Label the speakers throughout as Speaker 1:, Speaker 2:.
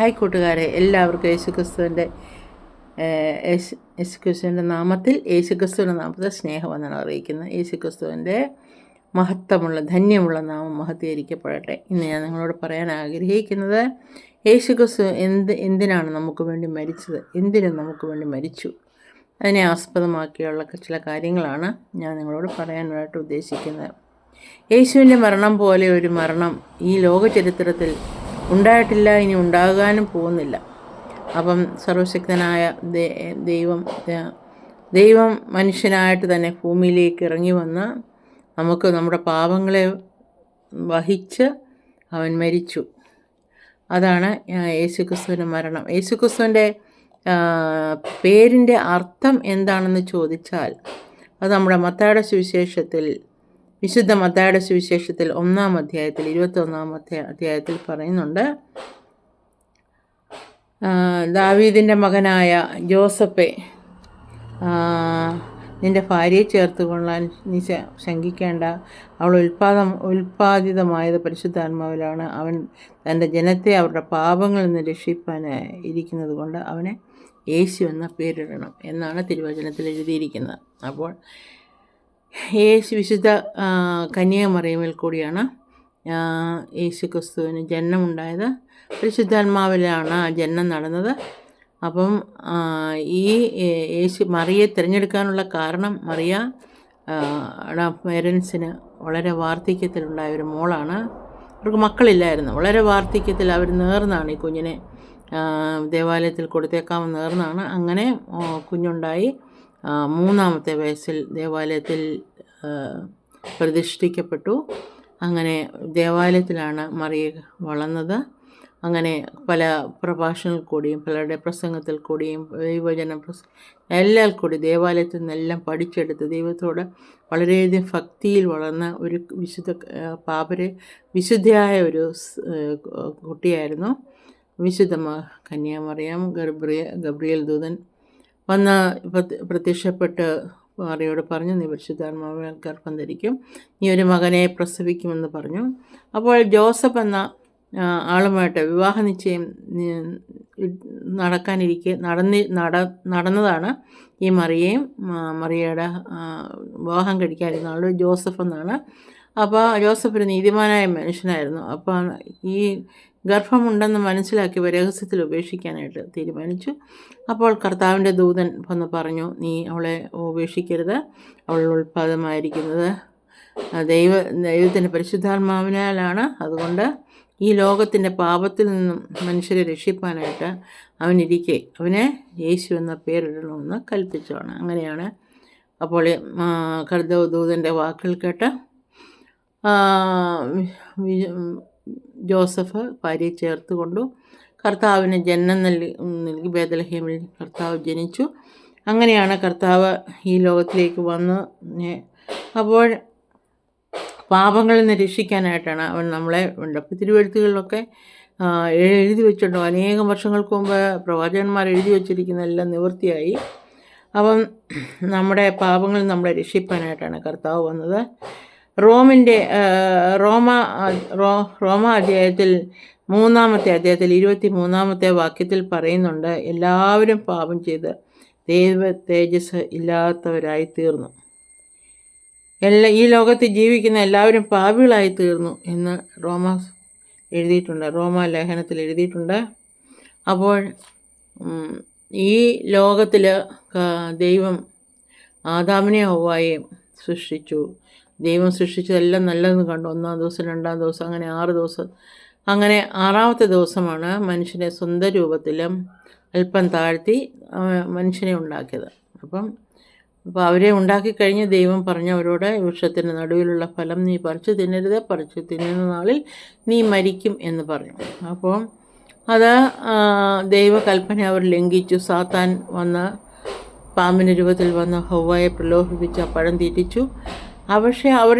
Speaker 1: Hi കൂട്ടുകാരെ എല്ലാവർക്കും യേശുക്രിസ്തുവിന്റെ യേശു യേശുക്രിസ്തുവിന്റെ നാമത്തിൽ യേശുക്രിസ്തുവിന്റെ നാമത്തിൽ സ്നേഹമെന്നാണ് അറിയിക്കുന്നത് യേശുക്രിസ്തുവിന്റെ മഹത്വമുള്ള ധന്യമുള്ള നാമം മഹത്വീകരിക്കപ്പെടട്ടെ. ഇന്ന് ഞാൻ നിങ്ങളോട് പറയാൻ ആഗ്രഹിക്കുന്നത് യേശുക്രിസ്തു എന്ത് എന്തിനാണ് നമുക്ക് വേണ്ടി മരിച്ചത്? എന്തിനും നമുക്ക് വേണ്ടി മരിച്ചു? അതിനെ ആസ്പദമാക്കിയുള്ള ചില കാര്യങ്ങളാണ് ഞാൻ നിങ്ങളോട് പറയാനായിട്ട് ഉദ്ദേശിക്കുന്നത്. യേശുവിന്റെ മരണം പോലെ ഒരു മരണം ഈ ലോക ചരിത്രത്തിൽ ഉണ്ടായിട്ടില്ല ഇനി ഉണ്ടാകാനും പോകുന്നില്ല. അപ്പം സർവശക്തനായ ദൈവം ദൈവം മനുഷ്യനായിട്ട് തന്നെ ഭൂമിയിലേക്ക് ഇറങ്ങി വന്ന് നമുക്ക് നമ്മുടെ പാപങ്ങളെ വഹിച്ച് അവൻ മരിച്ചു. അതാണ് യേശുക്രിസ്തുവിന്റെ മരണം. യേശുക്രിസ്തുവിന്റെ പേരിന്റെ അർത്ഥം എന്താണെന്ന് ചോദിച്ചാൽ അത് നമ്മുടെ മത്തായുടെ സുവിശേഷത്തിൽ വിശുദ്ധ മത്തായുടെ സുവിശേഷത്തിൽ ഒന്നാം അധ്യായത്തിൽ ഇരുപത്തൊന്നാം അധ്യായ അധ്യായത്തിൽ പറയുന്നുണ്ട് ദാവീദിന്റെ മകനായ ജോസഫെ നിന്റെ ഭാര്യയെ ചേർത്ത് കൊള്ളാൻ നീ ശങ്കിക്കേണ്ട. അവൾ ഉൽപാദം ഉൽപാദിതമായത് പരിശുദ്ധാത്മാവിലാണ്. അവൻ തന്റെ ജനത്തെ അവരുടെ പാപങ്ങളിൽ നിന്ന് രക്ഷിപ്പാൻ ഇരിക്കുന്നത് കൊണ്ട് അവനെ യേശു എന്ന പേരിടണം എന്നാണ് തിരുവചനത്തിൽ എഴുതിയിരിക്കുന്നത്. അപ്പോൾ യേശു വിശുദ്ധ കന്യാമറിയമിൽ കൂടിയാണ് യേശു ക്രിസ്തുവിന് ജനനമുണ്ടായത്. പരിശുദ്ധാത്മാവിലാണ് ജനനം നടന്നത്. അപ്പം ഈ യേശു മറിയെ തിരഞ്ഞെടുക്കാനുള്ള കാരണം മറിയ പേരൻസിന് വളരെ വാർദ്ധക്യത്തിലുണ്ടായ ഒരു മോളാണ്. അവർക്ക് മക്കളില്ലായിരുന്നു. വളരെ വാർദ്ധക്യത്തിൽ അവർ നേർന്നാണ്. ഈ കുഞ്ഞിനെ ദേവാലയത്തിൽ കൊടുത്തേക്കാമെന്ന് നേർന്നാണ്. അങ്ങനെ കുഞ്ഞുണ്ടായി. മൂന്നാമത്തെ വയസ്സിൽ ദേവാലയത്തിൽ പ്രതിഷ്ഠിക്കപ്പെട്ടു. അങ്ങനെ ദേവാലയത്തിലാണ് മറിയ വളർന്നത്. അങ്ങനെ പല പ്രഭാഷണത്തിൽ കൂടിയും പലരുടെ പ്രസംഗത്തിൽ കൂടിയും ദൈവജന പ്രസ എല്ലാം കൂടി ദേവാലയത്തിൽ നിന്നെല്ലാം പഠിച്ചെടുത്ത് ദൈവത്തോട് വളരെയധികം ഭക്തിയിൽ വളർന്ന ഒരു വിശുദ്ധ പാപര് വിശുദ്ധയായ ഒരു കുട്ടിയായിരുന്നു. വിശുദ്ധ കന്യാമറിയാം ഗബ്രിയ ഗബ്രിയൽ ദൂതൻ വന്ന് പ്രത്യ- പ്രത്യക്ഷപ്പെട്ട് മറിയോട് പറഞ്ഞു നീ പരിശുദ്ധാത്മാവിനാൽ ഗർഭം ധരിക്കും നീ ഒരു മകനെ പ്രസവിക്കുമെന്ന് പറഞ്ഞു. അപ്പോൾ ജോസഫ് എന്ന ആളുമായിട്ട് വിവാഹ നിശ്ചയം നടക്കാനിരിക്കെ നടന്നി നട നടന്നതാണ് ഈ മറിയയും മറിയയുടെ വിവാഹം കഴിക്കാനിരുന്ന ആൾ ജോസഫ് എന്നാണ്. അപ്പോൾ ജോസഫ് ഒരു നീതിമാനായ മനുഷ്യനായിരുന്നു. അപ്പോൾ ഈ ഗർഭമുണ്ടെന്ന് മനസ്സിലാക്കി രഹസ്യത്തിൽ ഉപേക്ഷിക്കാനായിട്ട് തീരുമാനിച്ചു. അപ്പോൾ കർത്താവിന്റെ ദൂതൻ വന്ന് പറഞ്ഞു നീ അവളെ ഉപേക്ഷിക്കരുത്. അവൾ ഉൽപാദമായിരിക്കുന്നത് ദൈവ ദൈവത്തിന്റെ പരിശുദ്ധാത്മാവിനാലാണ്. അതുകൊണ്ട് ഈ ലോകത്തിന്റെ പാപത്തിൽ നിന്നും മനുഷ്യരെ രക്ഷിപ്പാനായിട്ട് അവനിരിക്കെ. അവനെ യേശു എന്ന പേരിടണമെന്ന് കൽപ്പിച്ചതാണ് അങ്ങനെയാണ് അപ്പോൾ കർദ്ദവ ദൂതന്റെ വാക്കുകൾ കേട്ട് ജോസഫ് ഭാര്യയെ ചേർത്ത് കൊണ്ടു കർത്താവിന് ജന്മം നൽകി നൽകി ബേദലഹേമിൽ കർത്താവ് ജനിച്ചു. അങ്ങനെയാണ് കർത്താവ് ഈ ലോകത്തിലേക്ക് വന്ന് അപ്പോൾ പാപങ്ങളിൽ നിന്ന് രക്ഷിക്കാനായിട്ടാണ് അവൻ നമ്മളെ ഉണ്ട് അപ്പോൾ തിരുവഴുത്തുകളിലൊക്കെ എഴുതി വെച്ചിട്ടുണ്ടോ. അനേകം വർഷങ്ങൾക്ക് മുമ്പ് പ്രവാചകന്മാർ എഴുതി വെച്ചിരിക്കുന്നതെല്ലാം നിവൃത്തിയായി. അപ്പം നമ്മുടെ പാപങ്ങളിൽ നമ്മളെ രക്ഷിപ്പാനായിട്ടാണ് കർത്താവ് വന്നത്. റോമിന്റെ റോമ റോ റോമ അധ്യായത്തിൽ മൂന്നാമത്തെ അധ്യായത്തിൽ ഇരുപത്തി മൂന്നാമത്തെ വാക്യത്തിൽ പറയുന്നുണ്ട് എല്ലാവരും പാപം ചെയ്ത് ദൈവ തേജസ് ഇല്ലാത്തവരായി തീർന്നു. എല്ലാ ഈ ലോകത്ത് ജീവിക്കുന്ന എല്ലാവരും പാപികളായി തീർന്നു എന്ന് റോമ എഴുതിയിട്ടുണ്ട് റോമ ലേഖനത്തിൽ എഴുതിയിട്ടുണ്ട്. അപ്പോൾ ഈ ലോകത്തിൽ ദൈവം ആദാമിനെ ഹൗവായെയും സൃഷ്ടിച്ചു. ദൈവം സൃഷ്ടിച്ചതെല്ലാം നല്ലതെന്ന് കണ്ടു. ഒന്നാം ദിവസം രണ്ടാം ദിവസം അങ്ങനെ ആറ് ദിവസം. അങ്ങനെ ആറാമത്തെ ദിവസമാണ് മനുഷ്യനെ സ്വന്തം രൂപത്തിലും അല്പം താഴ്ത്തി മനുഷ്യനെ ഉണ്ടാക്കിയത്. അപ്പം അപ്പോൾ അവരെ ഉണ്ടാക്കി കഴിഞ്ഞ് ദൈവം പറഞ്ഞവരോട് ഈ വൃക്ഷത്തിന്റെ നടുവിലുള്ള ഫലം നീ പറിച്ചു തിന്നരുത് പറിച്ചു തിന്നുന്ന നാളിൽ നീ മരിക്കും എന്ന് പറഞ്ഞു. അപ്പോൾ അത് ദൈവകൽപ്പന അവർ ലംഘിച്ചു. സാത്താൻ വന്ന പാമ്പിന്റെ രൂപത്തിൽ വന്ന് ഹൗവയെ പ്രലോഭിപ്പിച്ച് ആ പഴം തീറ്റിച്ചു. പക്ഷേ അവർ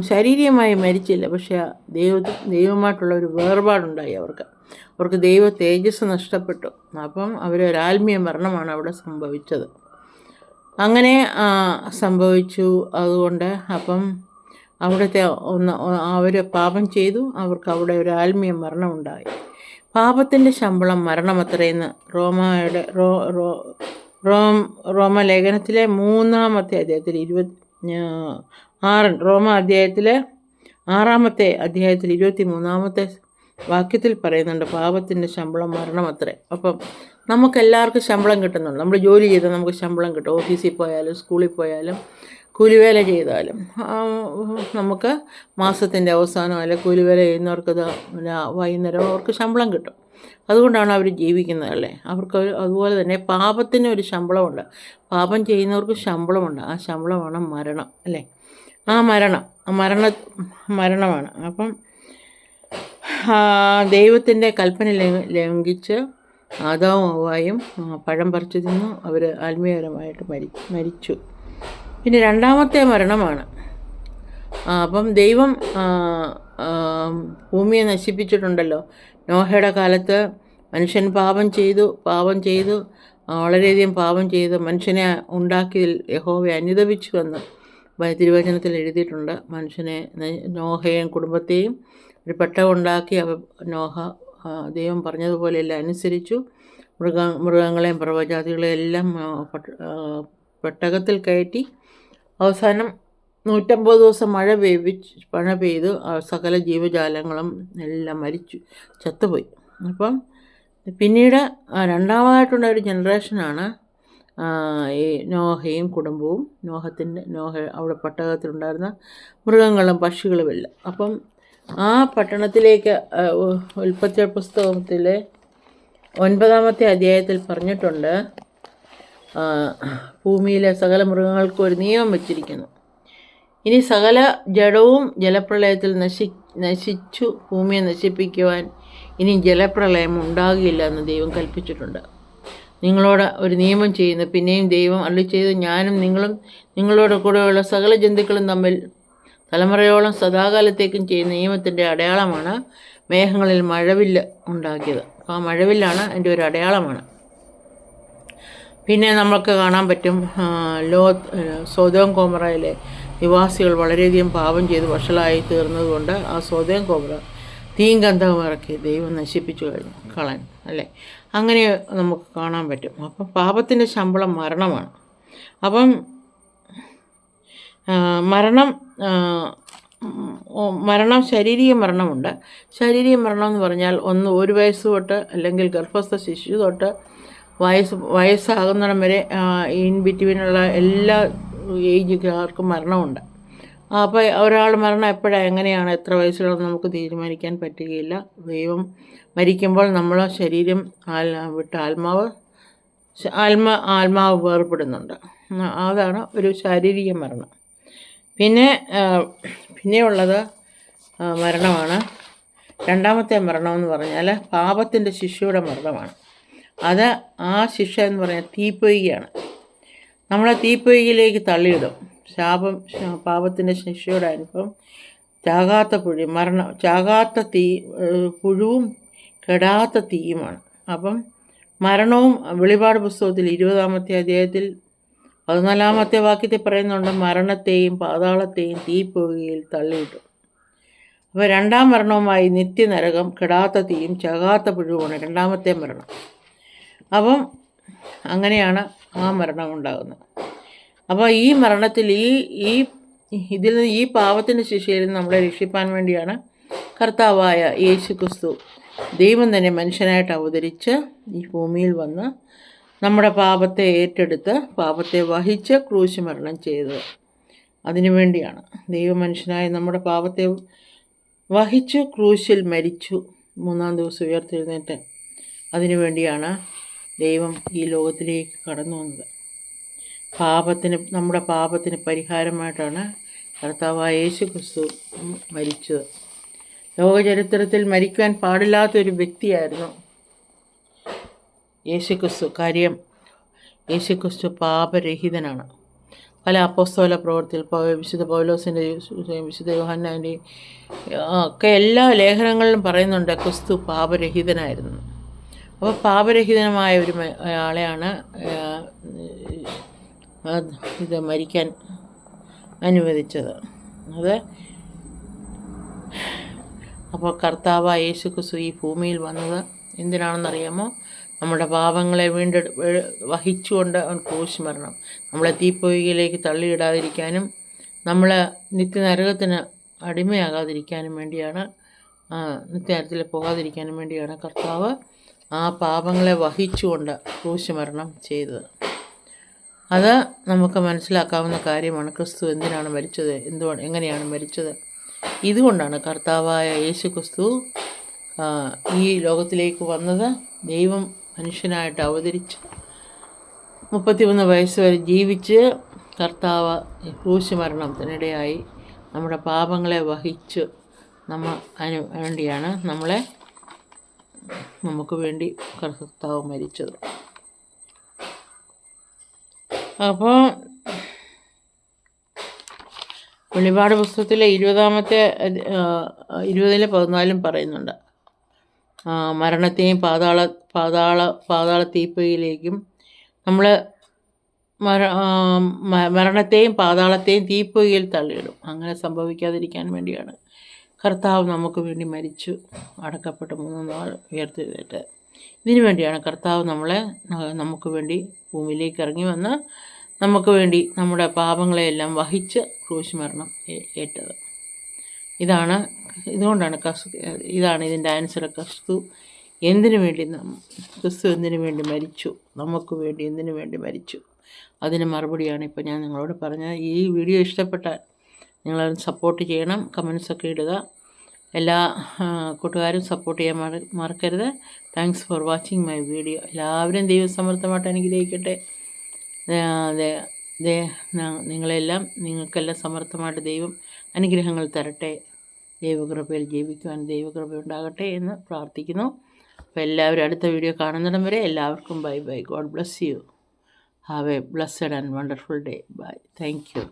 Speaker 1: ശാരീരികമായി മരിച്ചില്ല. പക്ഷേ ദൈവ ദൈവമായിട്ടുള്ള ഒരു വേർപാടുണ്ടായി അവർക്ക്. അവർക്ക് ദൈവ തേജസ് നഷ്ടപ്പെട്ടു. അപ്പം അവരൊരാത്മീയ മരണമാണ് അവിടെ സംഭവിച്ചത്. അങ്ങനെ സംഭവിച്ചു. അതുകൊണ്ട് അപ്പം അവിടുത്തെ ഒന്ന് അവർ പാപം ചെയ്തു. അവർക്ക് അവിടെ ഒരു ആത്മീയ മരണമുണ്ടായി. പാപത്തിന്റെ ശമ്പളം മരണമത്രയെന്ന് റോമയുടെ റോ റോ റോം റോമലേഖനത്തിലെ മൂന്നാമത്തെ അദ്ദേഹത്തിൽ ഇരുപത് ആറ് റോമ അധ്യായത്തിലെ ആറാമത്തെ അധ്യായത്തിൽ ഇരുപത്തി മൂന്നാമത്തെ വാക്യത്തിൽ പറയുന്നുണ്ട് പാപത്തിന്റെ ശമ്പളം മരണമത്രേ അപ്പം നമുക്കെല്ലാവർക്കും ശമ്പളം കിട്ടുന്നുണ്ട്. നമ്മൾ ജോലി ചെയ്താൽ നമുക്ക് ശമ്പളം കിട്ടും. ഓഫീസിൽ പോയാലും സ്കൂളിൽ പോയാലും കൂലിവേല ചെയ്താലും. നമുക്ക് മാസത്തിന്റെ അവസാനം അല്ലെങ്കിൽ കൂലിവേല ചെയ്യുന്നവർക്ക് വൈകുന്നേരം അവർക്ക് ശമ്പളം കിട്ടും. അതുകൊണ്ടാണ് അവർ ജീവിക്കുന്നത് അല്ലേ? അവർക്ക് അതുപോലെ തന്നെ പാപത്തിന് ഒരു ശമ്പളമുണ്ട്. പാപം ചെയ്യുന്നവർക്ക് ശമ്പളമുണ്ട്. ആ ശമ്പളമാണ് മരണം അല്ലേ? ആ മരണം മരണ മരണമാണ്. അപ്പം ദൈവത്തിന്റെ കൽപ്പന ലംഘിച്ച് ആദാവും അവ്വായും പഴം പറിച്ചു തിന്നു. അവർ ആത്മീയപരമായിട്ട് മരി മരിച്ചു. പിന്നെ രണ്ടാമത്തെ മരണമാണ്. അപ്പം ദൈവം ഭൂമിയെ നശിപ്പിച്ചിട്ടുണ്ടല്ലോ. നോഹയുടെ കാലത്ത് മനുഷ്യൻ പാപം ചെയ്തു പാപം ചെയ്തു വളരെയധികം പാപം ചെയ്ത് മനുഷ്യനെ ഉണ്ടാക്കിയതിൽ യഹോവയെ അനുദപിച്ചു എന്ന് തിരുവചനത്തിൽ എഴുതിയിട്ടുണ്ട്. മനുഷ്യനെ നോഹയും കുടുംബത്തെയും ഒരു പെട്ടകമുണ്ടാക്കി അവ നോഹ ദൈവം പറഞ്ഞതുപോലെയെല്ലാം അനുസരിച്ചു. മൃഗ മൃഗങ്ങളെയും പ്രവജാതികളെയും എല്ലാം പെട്ടകത്തിൽ കയറ്റി അവസാനം നൂറ്റമ്പത് ദിവസം മഴ പെയ്വിച്ച് മഴ പെയ്ത് സകല ജീവജാലങ്ങളും എല്ലാം മരിച്ചു ചത്തുപോയി. അപ്പം പിന്നീട് രണ്ടാമതായിട്ടുള്ള ഒരു ജനറേഷനാണ് ഈ നോഹയും കുടുംബവും നോഹത്തിന്റെ നോഹ അവിടെ പട്ടകത്തിലുണ്ടായിരുന്ന മൃഗങ്ങളും പക്ഷികളും എല്ലാം. അപ്പം ആ പട്ടണത്തിലേക്ക് ഉൽപ്പത്തി പുസ്തകത്തിലെ ഒൻപതാമത്തെ അധ്യായത്തിൽ പറഞ്ഞിട്ടുണ്ട് ഭൂമിയിലെ സകല മൃഗങ്ങൾക്കും ഒരു നിയമം വച്ചിരിക്കുന്നു. ഇനി സകല ജഡവും ജലപ്രളയത്തിൽ നശി നശിച്ചു ഭൂമിയെ നശിപ്പിക്കുവാൻ ഇനി ജലപ്രളയം ഉണ്ടാകില്ല എന്ന് ദൈവം കൽപ്പിച്ചിട്ടുണ്ട്. നിങ്ങളോട് ഒരു നിയമം ചെയ്യുന്നു. പിന്നെയും ദൈവം അള്ളി ചെയ്ത്. ഞാനും നിങ്ങളും നിങ്ങളോട് കൂടെയുള്ള സകല ജന്തുക്കളും തമ്മിൽ തലമുറയോളം സദാകാലത്തേക്കും ചെയ്യുന്ന നിയമത്തിന്റെ അടയാളമാണ് മേഘങ്ങളിൽ മഴവില്ല് ഉണ്ടാക്കിയത്. അപ്പോൾ ആ മഴവില്ലാണ് അതിന്റെ ഒരു അടയാളമാണ്. പിന്നെ നമ്മൾക്ക് കാണാൻ പറ്റും ലോ സോതോം കോമറയിലെ നിവാസികൾ വളരെയധികം പാപം ചെയ്ത് വഷളായി തീർന്നതുകൊണ്ട് ആ സ്വദേം കോബ്ര തീങ്കന്ധം ഇറക്കി ദൈവം നശിപ്പിച്ചു കഴിഞ്ഞു കളൻ അല്ലേ? അങ്ങനെ നമുക്ക് കാണാൻ പറ്റും. അപ്പം പാപത്തിന്റെ ശമ്പളം മരണമാണ്. അപ്പം മരണം മരണം ശാരീരിക മരണമുണ്ട്. ശാരീരിക മരണം എന്ന് പറഞ്ഞാൽ ഒന്ന് ഒരു വയസ്സ് തൊട്ട് അല്ലെങ്കിൽ ഗർഭസ്ഥ ശിശു തൊട്ട് വയസ്സ് വയസ്സാകുന്നിടം വരെ ഇൻ ബിറ്റ്വീനുള്ള എല്ലാ ഏജുകാർക്കും മരണമുണ്ട്. അപ്പോൾ ഒരാൾ മരണം എപ്പോഴാണ് എങ്ങനെയാണ് എത്ര വയസ്സിലാണെന്ന് നമുക്ക് തീരുമാനിക്കാൻ പറ്റുകയില്ല. ദൈവം മരിക്കുമ്പോൾ നമ്മൾ ശരീരം വിട്ട് ആത്മാവ് ആത്മ ആത്മാവ് വേർപ്പെടുന്നുണ്ട് അതാണ് ഒരു ശാരീരിക മരണം. പിന്നെ പിന്നെയുള്ളത് മരണമാണ്. രണ്ടാമത്തെ മരണം എന്ന് പറഞ്ഞാൽ പാപത്തിന്റെ ശിക്ഷയുടെ മരണമാണ്. അത് ആ ശിക്ഷ എന്ന് പറഞ്ഞാൽ തീപ്പൊയ്കയാണ്. നമ്മളെ തീപ്പൊയ്യിലേക്ക് തള്ളിയിടും. ശാപം പാപത്തിന്റെ ശിക്ഷയുടെ അനുഭവം ചാകാത്ത പുഴി മരണം ചാകാത്ത തീ പുഴുവും കെടാത്ത തീയുമാണ്. അപ്പം മരണവും വെളിപാട് പുസ്തകത്തിൽ ഇരുപതാമത്തെ അധ്യായത്തിൽ പതിനാലാമത്തെ വാക്യത്തിൽ പറയുന്നുണ്ട് മരണത്തെയും പാതാളത്തെയും തീപ്പുകയിൽ തള്ളിയിട്ടു. അപ്പോൾ രണ്ടാം മരണവുമായി നിത്യനരകം കെടാത്ത തീയും ചകാത്ത പുഴുവാണ് രണ്ടാമത്തെ മരണം. അപ്പം അങ്ങനെയാണ് ആ മരണം ഉണ്ടാകുന്നത്. അപ്പോൾ ഈ മരണത്തിൽ ഈ ഈ ഇതിൽ നിന്ന് ഈ പാവത്തിന്റെ ശിക്ഷയിൽ നിന്ന് നമ്മളെ രക്ഷിപ്പാൻ വേണ്ടിയാണ് കർത്താവായ യേശു ക്രിസ്തു ദൈവം തന്നെ മനുഷ്യനായിട്ട് അവതരിച്ച് ഈ ഭൂമിയിൽ വന്ന് നമ്മുടെ പാപത്തെ ഏറ്റെടുത്ത് പാപത്തെ വഹിച്ച് ക്രൂശ് മരണം ചെയ്തത്. അതിനു വേണ്ടിയാണ്. ദൈവമനുഷ്യനായ നമ്മുടെ പാപത്തെ വഹിച്ചു ക്രൂശിൽ മരിച്ചു. മൂന്നാം ദിവസം ഉയർത്തെഴുന്നേറ്റ്. അതിനു വേണ്ടിയാണ് ദൈവം ഈ ലോകത്തിലേക്ക് കടന്നു വന്നത്. പാപത്തിന് നമ്മുടെ പാപത്തിന് പരിഹാരമായിട്ടാണ് കർത്താവായ യേശു ക്രിസ്തു മരിച്ചത്. ലോകചരിത്രത്തിൽ മരിക്കുവാൻ പാടില്ലാത്തൊരു വ്യക്തിയായിരുന്നു യേശു ക്രിസ്തു കാര്യം യേശു ക്രിസ്തു പാപരഹിതനാണ്. പല അപ്പോസ്തോല പ്രവർത്തിയിൽ വിശുദ്ധ പൗലോസിന്റെ വിശുദ്ധ യോഹന്നാന്റെയും ഒക്കെ എല്ലാ ലേഖനങ്ങളിലും പറയുന്നുണ്ട് ക്രിസ്തു പാപരഹിതനായിരുന്നു. അപ്പോൾ പാപരഹിതനമായ ഒരു ആളെയാണ് ഇത് മരിക്കാൻ അനുവദിച്ചത്. അത് അപ്പോൾ കർത്താവ് യേശു ക്രിസ്തു ഈ ഭൂമിയിൽ വന്നത് എന്തിനാണെന്നറിയാമോ? നമ്മുടെ പാപങ്ങളെ വീണ്ടെടു വഹിച്ചുകൊണ്ട് അവൻ ക്രൂശ് മരണം. നമ്മളെ തീപ്പൊയ്കയിലേക്ക് തള്ളിയിടാതിരിക്കാനും നമ്മളെ നിത്യനരകത്തിന് അടിമയാകാതിരിക്കാനും വേണ്ടിയാണ് ആ, നിത്യനരകത്തിൽ പോകാതിരിക്കാനും വേണ്ടിയാണ് കർത്താവ് ആ പാപങ്ങളെ വഹിച്ചുകൊണ്ട് ക്രൂശമരണം ചെയ്തത്. അത് നമുക്ക് മനസ്സിലാക്കാവുന്ന കാര്യമാണ് ക്രിസ്തു എന്തിനാണ് മരിച്ചത് എന്തുകൊണ്ട് എങ്ങനെയാണ് മരിച്ചത്. ഇതുകൊണ്ടാണ് കർത്താവായ യേശു ക്രിസ്തു ഈ ലോകത്തിലേക്ക് വന്നത്. ദൈവം മനുഷ്യനായിട്ട് അവതരിച്ച് മുപ്പത്തിമൂന്ന് വയസ്സ് വരെ ജീവിച്ച് കർത്താവ് ക്രൂശ് മരണത്തിനിടയായി നമ്മുടെ പാപങ്ങളെ വഹിച്ച് നമ്മ അതിന് വേണ്ടിയാണ് നമ്മളെ നമുക്ക് വേണ്ടി കർത്താവ് മരിച്ചത്. അപ്പോൾ വെളിപാട് പുസ്തകത്തിലെ ഇരുപതാമത്തെ ഇരുപതിലെ പതിനാലും പറയുന്നുണ്ട്. മരണത്തെയും പാതാള പാതാള പാതാള തീപ്പയിലേക്കും നമ്മൾ മര മരണത്തെയും പാതാളത്തെയും തീപ്പുകയിൽ തള്ളിയിടും. അങ്ങനെ സംഭവിക്കാതിരിക്കാൻ വേണ്ടിയാണ്. കർത്താവ് നമുക്ക് വേണ്ടി മരിച്ചു അടക്കപ്പെട്ട് മൂന്ന് നാൾ ഉയർത്തെഴുന്നേറ്റ് ഇതിനു വേണ്ടിയാണ് കർത്താവ് നമ്മളെ നമുക്ക് വേണ്ടി ഭൂമിയിലേക്ക് ഇറങ്ങി വന്ന് നമുക്ക് വേണ്ടി നമ്മുടെ പാപങ്ങളെയെല്ലാം വഹിച്ച് ക്രൂശ് മരണം ഏറ്റത്. ഇതാണ് ഇതുകൊണ്ടാണ് കസ് ഇതാണ് ഇതിന്റെ ആൻസർ. ക്രിസ്തു എന്തിനു വേണ്ടി ക്രിസ്തു എന്തിനു വേണ്ടി മരിച്ചു? നമുക്ക് വേണ്ടി എന്തിനു വേണ്ടി മരിച്ചു? അതിന് മറുപടിയാണ് ഇപ്പോൾ ഞാൻ നിങ്ങളോട് പറഞ്ഞത്. ഈ വീഡിയോ ഇഷ്ടപ്പെട്ടാൽ നിങ്ങൾ സപ്പോർട്ട് ചെയ്യണം കമൻസൊക്കെ ഇടുക. എല്ലാ കൂട്ടുകാരും സപ്പോർട്ട് ചെയ്യാൻ മറ മറക്കരുത്. Thanks for watching my video എല്ലാവരും ദൈവസമർത്ഥമായിട്ട് അനുഗ്രഹിക്കട്ടെ. നിങ്ങളെല്ലാം നിങ്ങൾക്കെല്ലാം സമർത്ഥമായിട്ട് ദൈവം അനുഗ്രഹങ്ങൾ തരട്ടെ. ദൈവകൃപയിൽ ജീവിക്കുവാൻ ദൈവകൃപ ഉണ്ടാകട്ടെ എന്ന് പ്രാർത്ഥിക്കുന്നു. അപ്പോൾ എല്ലാവരും അടുത്ത വീഡിയോ കാണുന്നിടം വരെ എല്ലാവർക്കും bye bye God bless you have a blessed and wonderful day bye thank you